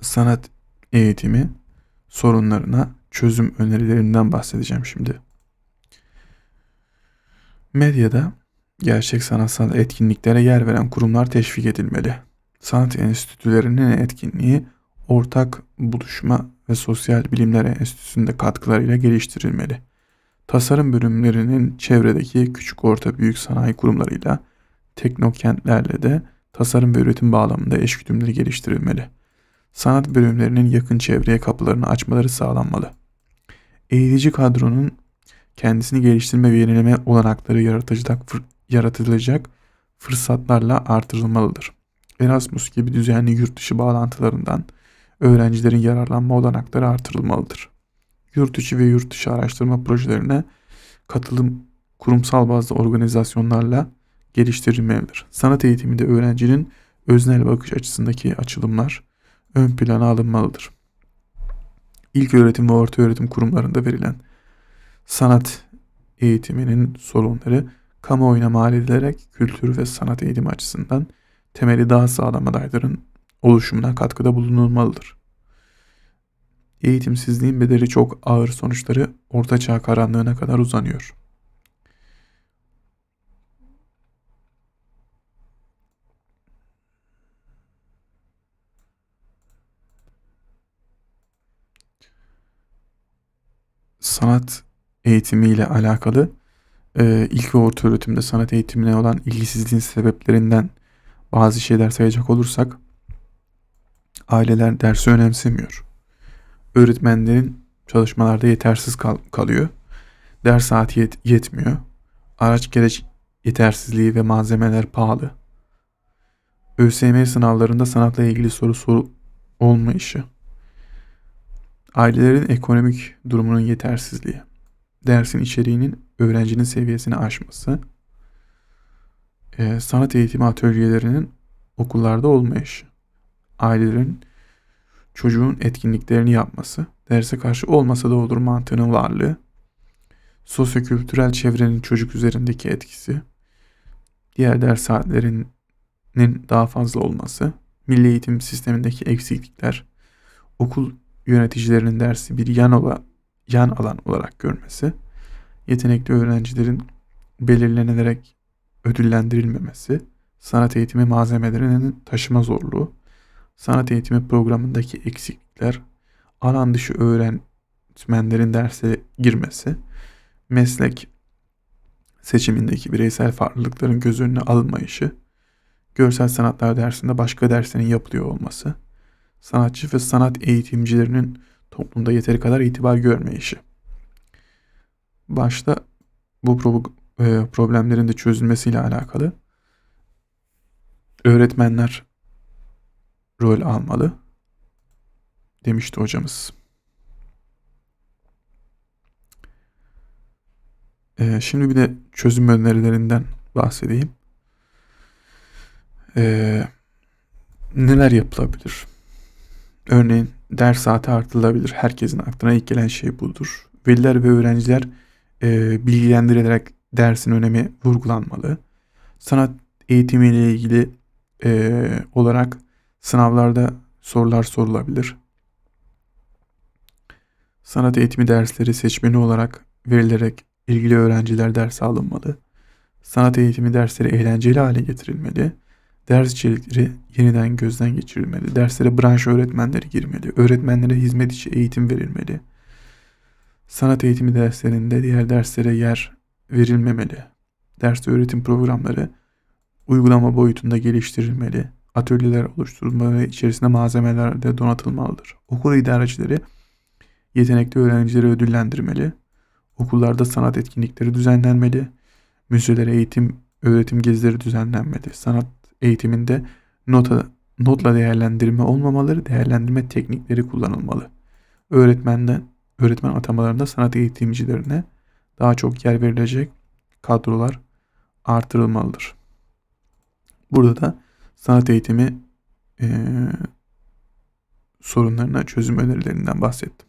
sanat eğitimi sorunlarına çözüm önerilerinden bahsedeceğim şimdi. Medyada gerçek sanatsal etkinliklere yer veren kurumlar teşvik edilmeli. Sanat enstitülerinin etkinliği ortak buluşma ve sosyal bilimler enstitüsünde katkılarıyla geliştirilmeli. Tasarım bölümlerinin çevredeki küçük orta büyük sanayi kurumlarıyla teknokentlerle de tasarım ve üretim bağlamında eşgüdümleri geliştirilmeli. Sanat bölümlerinin yakın çevreye kapılarını açmaları sağlanmalı. Eğitici kadronun kendisini geliştirme ve yenileme olanakları yaratacak, yaratılacak fırsatlarla artırılmalıdır. Erasmus gibi düzenli yurt dışı bağlantılarından öğrencilerin yararlanma olanakları artırılmalıdır. Yurt içi ve yurt dışı araştırma projelerine katılım kurumsal bazı organizasyonlarla geliştirilmelidir. Sanat eğitiminde öğrencinin öznel bakış açısındaki açılımlar ön plana alınmalıdır. İlk öğretim ve orta öğretim kurumlarında verilen sanat eğitiminin sorunları kamuoyuna mal edilerek kültür ve sanat eğitimi açısından temeli daha sağlam adayların oluşumuna katkıda bulunulmalıdır. Eğitimsizliğin bedeli çok ağır sonuçları ortaçağ karanlığına kadar uzanıyor. Sanat eğitimiyle alakalı e, ilk ve orta öğretimde sanat eğitimine olan ilgisizliğin sebeplerinden bazı şeyler sayacak olursak aileler dersi önemsemiyor. Öğretmenlerin çalışmalarda yetersiz kal- kalıyor. Ders saati yet- yetmiyor. Araç gereç yetersizliği ve malzemeler pahalı. ÖSYM sınavlarında sanatla ilgili soru soru olmayışı. Ailelerin ekonomik durumunun yetersizliği. Dersin içeriğinin öğrencinin seviyesini aşması. E, sanat eğitimi atölyelerinin okullarda olmayışı. Ailelerin çocuğun etkinliklerini yapması. Derse karşı olmasa da olur mantığının varlığı. Sosyokültürel çevrenin çocuk üzerindeki etkisi. Diğer ders saatlerinin daha fazla olması. Milli eğitim sistemindeki eksiklikler. Okul yöneticilerinin dersi bir yan, ola, yan alan olarak görmesi, yetenekli öğrencilerin belirlenerek ödüllendirilmemesi, sanat eğitimi malzemelerinin taşıma zorluğu, sanat eğitimi programındaki eksiklikler, alan dışı öğretmenlerin derse girmesi, meslek seçimindeki bireysel farklılıkların göz önüne alınmayışı, görsel sanatlar dersinde başka derslerin yapılıyor olması, sanatçı ve sanat eğitimcilerinin toplumda yeteri kadar itibar görmeyişi. Başta bu e, problemlerin de çözülmesiyle alakalı öğretmenler rol almalı demişti hocamız. Ee, şimdi bir de çözüm önerilerinden bahsedeyim. Ee, neler yapılabilir? Örneğin ders saati artırılabilir. Herkesin aklına ilk gelen şey budur. Veliler ve öğrenciler e, bilgilendirilerek dersin önemi vurgulanmalı. Sanat eğitimiyle ilgili e, olarak sınavlarda sorular sorulabilir. Sanat eğitimi dersleri seçmeni olarak verilerek ilgili öğrenciler ders alınmalı. Sanat eğitimi dersleri eğlenceli hale getirilmeli. Ders içerikleri yeniden gözden geçirilmeli. Derslere branş öğretmenleri girmeli. Öğretmenlere hizmet içi eğitim verilmeli. Sanat eğitimi derslerinde diğer derslere yer verilmemeli. Ders öğretim programları uygulama boyutunda geliştirilmeli. Atölyeler oluşturulmalı ve içerisinde malzemeler de donatılmalıdır. Okul idarecileri yetenekli öğrencileri ödüllendirmeli. Okullarda sanat etkinlikleri düzenlenmeli. Müzelere eğitim, öğretim gezileri düzenlenmeli. Sanat eğitiminde nota, notla değerlendirme olmamaları, değerlendirme teknikleri kullanılmalı. Öğretmenden, öğretmen atamalarında sanat eğitimcilerine daha çok yer verilecek kadrolar artırılmalıdır. Burada da sanat eğitimi e, sorunlarına çözüm önerilerinden bahsettim.